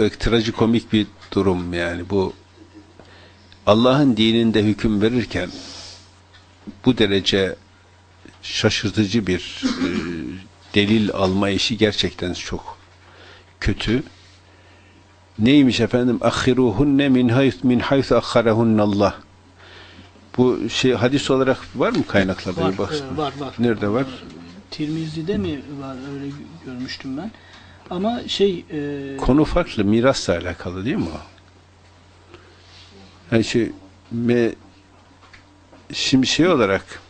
e, trajikomik bir durum yani bu Allah'ın dininde hüküm verirken bu derece şaşırtıcı bir e, delil alma işi gerçekten çok kötü. Neymiş efendim? Ahiruhunne min hayth min hayth Allah. Bu şey hadis olarak var mı kaynaklarda? Var, e, var, var. Nerede var? Tirmizi'de mi var öyle görmüştüm ben. Ama şey e, Konu farklı, mirasla alakalı değil mi o? Yani şey, me, şimdi şey olarak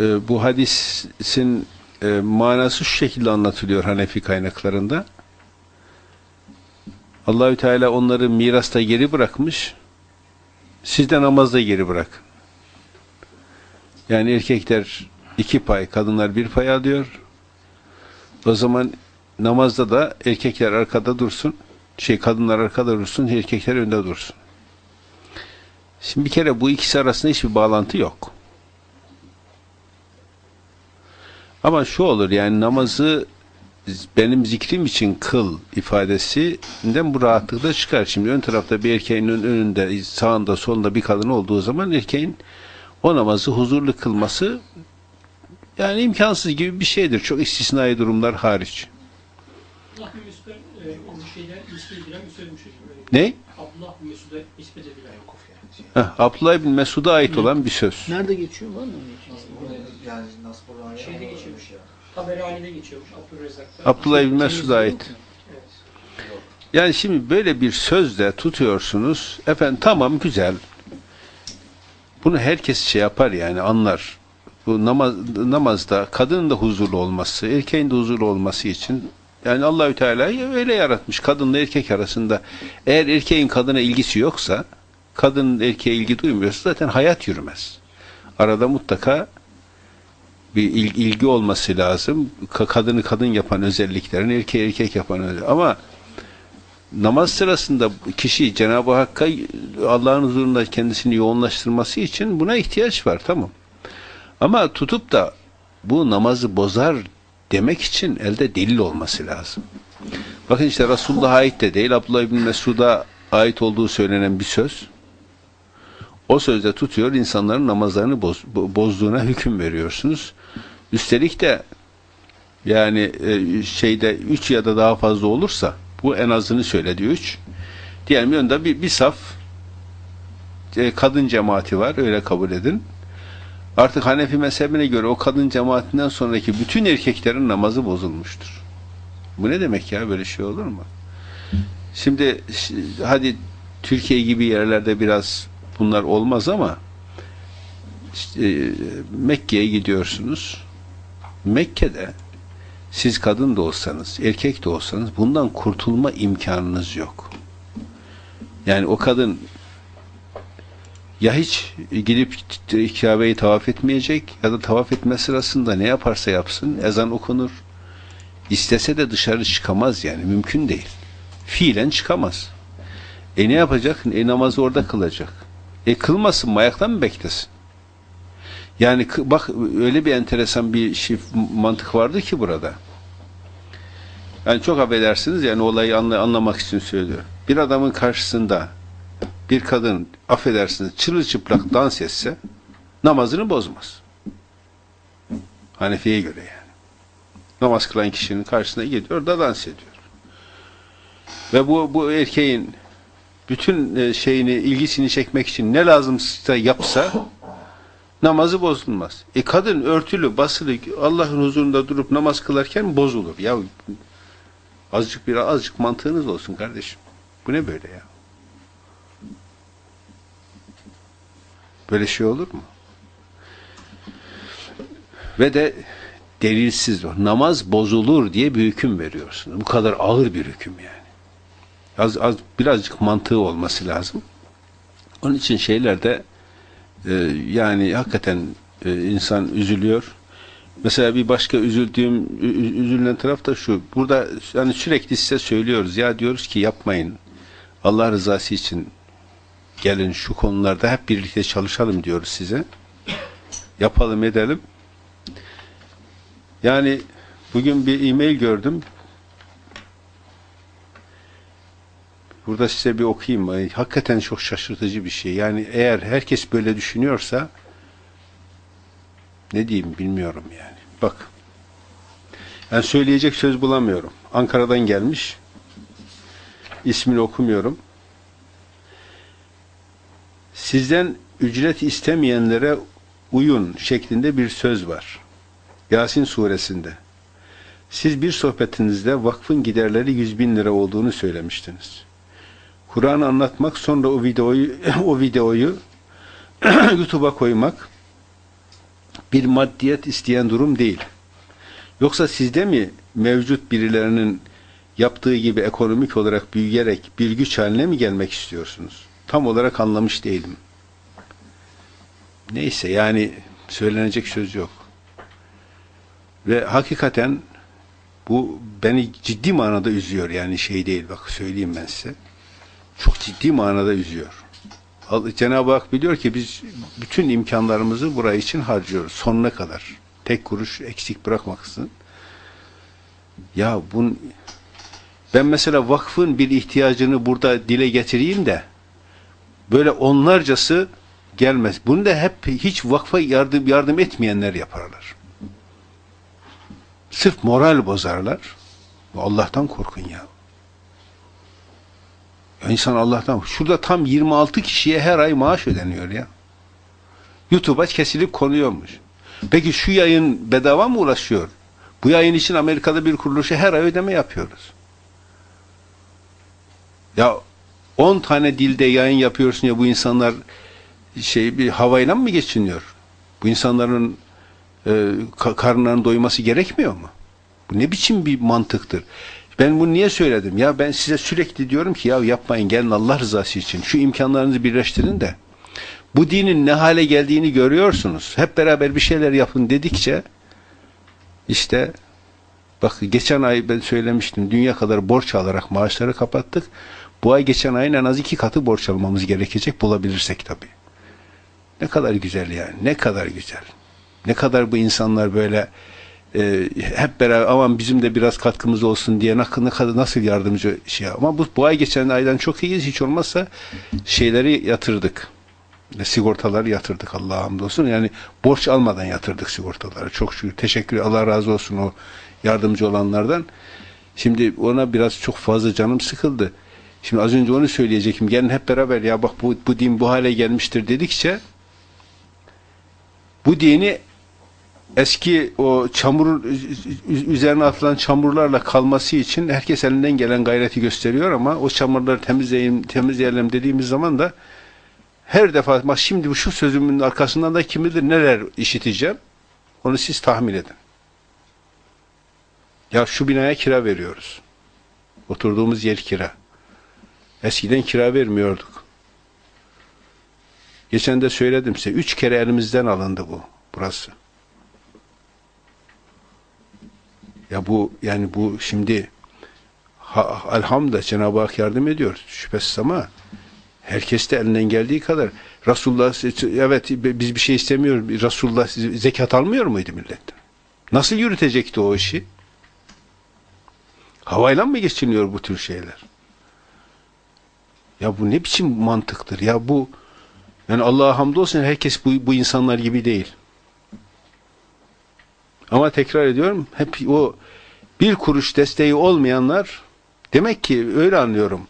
e, bu hadisin e, manası şu şekilde anlatılıyor Hanefi kaynaklarında. Allahü Teala onları mirasta geri bırakmış. Siz de namazda geri bırak. Yani erkekler iki pay, kadınlar bir pay alıyor. O zaman namazda da erkekler arkada dursun, şey kadınlar arkada dursun, erkekler önde dursun. Şimdi bir kere bu ikisi arasında hiçbir bağlantı yok. Ama şu olur yani namazı benim zikrim için kıl ifadesinden bu rahatlıkla çıkar. Şimdi ön tarafta bir erkeğin ön- önünde, sağında, solunda bir kadın olduğu zaman erkeğin o namazı huzurlu kılması yani imkansız gibi bir şeydir. Çok istisnai durumlar hariç. Bin Mesud'a e, o şeyler nispet edilen. Ne? Abdullah bin Mesud'a nispet edilen. Heh, Abdullah bin Mesud'a ait olan bir söz. nerede geçiyor var mı? şey? Yani Şeyde geçiyormuş. ya. Haberhani'de geçiyormuş Abdülrezzak'ta. Abdullah bin Mesud'a ait. Evet. Yani şimdi böyle bir sözle tutuyorsunuz. Efendim tamam güzel. Bunu herkes şey yapar yani anlar. Bu namaz, namazda kadının da huzurlu olması, erkeğin de huzurlu olması için yani Allahü Teala'yı öyle yaratmış. Kadınla erkek arasında eğer erkeğin kadına ilgisi yoksa, kadının erkeğe ilgi duymuyorsa zaten hayat yürümez. Arada mutlaka bir il- ilgi olması lazım. Ka- kadını kadın yapan özelliklerin erkeği erkek yapan özellikler. Ama namaz sırasında kişi Cenab-ı Hakk'a Allah'ın huzurunda kendisini yoğunlaştırması için buna ihtiyaç var tamam. Ama tutup da bu namazı bozar demek için elde delil olması lazım. Bakın işte Resulullah'a ait de değil, Abdullah bin Mesud'a ait olduğu söylenen bir söz. O sözde tutuyor insanların namazlarını boz- bo- bozduğuna hüküm veriyorsunuz. Üstelik de yani e, şeyde üç ya da daha fazla olursa bu en azını söyledi üç. Diyelim yönde bir, bir saf e, kadın cemaati var öyle kabul edin. Artık Hanefi mezhebine göre o kadın cemaatinden sonraki bütün erkeklerin namazı bozulmuştur. Bu ne demek ya böyle şey olur mu? Şimdi hadi Türkiye gibi yerlerde biraz bunlar olmaz ama işte, e, Mekke'ye gidiyorsunuz. Mekke'de siz kadın da olsanız, erkek de olsanız bundan kurtulma imkanınız yok. Yani o kadın ya hiç gidip Kabe'yi tavaf etmeyecek ya da tavaf etme sırasında ne yaparsa yapsın ezan okunur. İstese de dışarı çıkamaz yani mümkün değil. Fiilen çıkamaz. E ne yapacak? E namazı orada kılacak. E kılmasın mı? Ayakta mı beklesin? Yani bak öyle bir enteresan bir şey, mantık vardı ki burada. Yani çok affedersiniz yani olayı anla- anlamak için söylüyorum. Bir adamın karşısında bir kadın affedersiniz çırılçıplak dans etse namazını bozmaz. Hanefi'ye göre yani. Namaz kılan kişinin karşısına gidiyor da dans ediyor. Ve bu, bu erkeğin bütün e, şeyini, ilgisini çekmek için ne lazımsa yapsa namazı bozulmaz. E kadın örtülü, basılı Allah'ın huzurunda durup namaz kılarken bozulur. Ya azıcık bir azıcık mantığınız olsun kardeşim. Bu ne böyle ya? Böyle şey olur mu? Ve de delilsiz o. Namaz bozulur diye bir hüküm veriyorsun. Bu kadar ağır bir hüküm yani. Az, az birazcık mantığı olması lazım. Onun için şeylerde e, yani hakikaten e, insan üzülüyor. Mesela bir başka üzüldüğüm, üzülen taraf da şu. Burada yani sürekli size söylüyoruz. Ya diyoruz ki yapmayın. Allah rızası için gelin şu konularda hep birlikte çalışalım diyoruz size. Yapalım edelim. Yani bugün bir e-mail gördüm. Burada size bir okuyayım. Hakikaten çok şaşırtıcı bir şey. Yani eğer herkes böyle düşünüyorsa ne diyeyim bilmiyorum yani. Bak. Yani söyleyecek söz bulamıyorum. Ankara'dan gelmiş. İsmini okumuyorum. Sizden ücret istemeyenlere uyun şeklinde bir söz var. Yasin suresinde. Siz bir sohbetinizde vakfın giderleri 100 bin lira olduğunu söylemiştiniz. Kur'an anlatmak sonra o videoyu o videoyu YouTube'a koymak bir maddiyet isteyen durum değil. Yoksa sizde mi mevcut birilerinin yaptığı gibi ekonomik olarak büyüyerek bir güç haline mi gelmek istiyorsunuz? Tam olarak anlamış değilim. Neyse yani söylenecek söz yok. Ve hakikaten bu beni ciddi manada üzüyor yani şey değil bak söyleyeyim ben size. Çok ciddi manada üzüyor. Cenab-ı Hak biliyor ki biz bütün imkanlarımızı buraya için harcıyoruz sonuna kadar. Tek kuruş eksik bırakmaksın. Ya bun ben mesela vakfın bir ihtiyacını burada dile getireyim de böyle onlarcası gelmez. Bunu da hep hiç vakfa yardım yardım etmeyenler yaparlar. Sırf moral bozarlar. Allah'tan korkun ya. ya insan Allah'tan şurada tam 26 kişiye her ay maaş ödeniyor ya. YouTube'a kesilip konuyormuş. Peki şu yayın bedava mı ulaşıyor? Bu yayın için Amerika'da bir kuruluşa her ay ödeme yapıyoruz. Ya 10 tane dilde yayın yapıyorsun ya bu insanlar şey bir havayla mı geçiniyor? Bu insanların e, ka- karınlarının doyması gerekmiyor mu? Bu ne biçim bir mantıktır? Ben bunu niye söyledim? Ya ben size sürekli diyorum ki ya yapmayın gelin Allah rızası için. Şu imkanlarınızı birleştirin de. Bu dinin ne hale geldiğini görüyorsunuz. Hep beraber bir şeyler yapın dedikçe işte bak geçen ay ben söylemiştim dünya kadar borç alarak maaşları kapattık. Bu ay geçen ayın en az iki katı borç almamız gerekecek bulabilirsek tabii. Ne kadar güzel yani. Ne kadar güzel. Ne kadar bu insanlar böyle e, hep beraber aman bizim de biraz katkımız olsun diye ne, kadar nasıl yardımcı şey ama bu, bu ay geçen aydan çok iyiyiz hiç olmazsa şeyleri yatırdık. E, sigortaları yatırdık Allah'a hamdolsun. Yani borç almadan yatırdık sigortaları. Çok şükür. Teşekkür Allah razı olsun o yardımcı olanlardan. Şimdi ona biraz çok fazla canım sıkıldı. Şimdi az önce onu söyleyecektim. Gelin hep beraber ya bak bu, bu din bu hale gelmiştir dedikçe bu dini eski o çamur üzerine atılan çamurlarla kalması için herkes elinden gelen gayreti gösteriyor ama o çamurları temizleyelim, temizleyelim dediğimiz zaman da her defa bak şimdi şu sözümün arkasından da kim bilir neler işiteceğim. Onu siz tahmin edin. Ya şu binaya kira veriyoruz. Oturduğumuz yer kira. Eskiden kira vermiyorduk. Geçen de söyledim size. Üç kere elimizden alındı bu. Burası. Ya bu yani bu şimdi ha, elhamdülillah Cenab-ı Hak yardım ediyor. Şüphesiz ama herkes de elinden geldiği kadar Resulullah evet biz bir şey istemiyoruz. Resulullah zekat almıyor muydu milletten? Nasıl yürütecekti o işi? Havayla mı geçiniyor bu tür şeyler? Ya bu ne biçim mantıktır? Ya bu yani Allah'a hamdolsun herkes bu, bu insanlar gibi değil. Ama tekrar ediyorum hep o bir kuruş desteği olmayanlar demek ki öyle anlıyorum.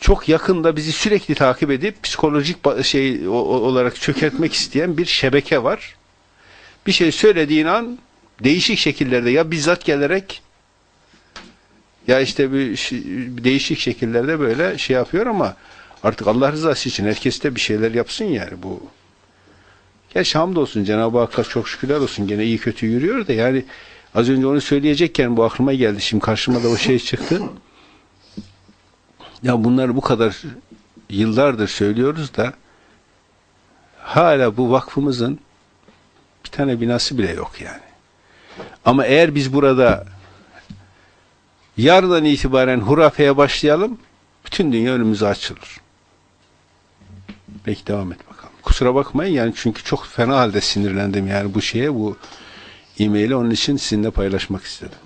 Çok yakında bizi sürekli takip edip psikolojik şey olarak çökertmek isteyen bir şebeke var. Bir şey söylediğin an değişik şekillerde ya bizzat gelerek ya işte bir şey, değişik şekillerde böyle şey yapıyor ama artık Allah rızası için herkes de bir şeyler yapsın yani bu. Gerçi hamdolsun Cenab-ı Hakk'a çok şükürler olsun gene iyi kötü yürüyor da yani az önce onu söyleyecekken bu aklıma geldi. Şimdi karşıma da o şey çıktı. Ya bunları bu kadar yıllardır söylüyoruz da hala bu vakfımızın bir tane binası bile yok yani. Ama eğer biz burada yarından itibaren hurafeye başlayalım, bütün dünya önümüze açılır. Peki devam et bakalım. Kusura bakmayın yani çünkü çok fena halde sinirlendim yani bu şeye, bu e-maili onun için sizinle paylaşmak istedim.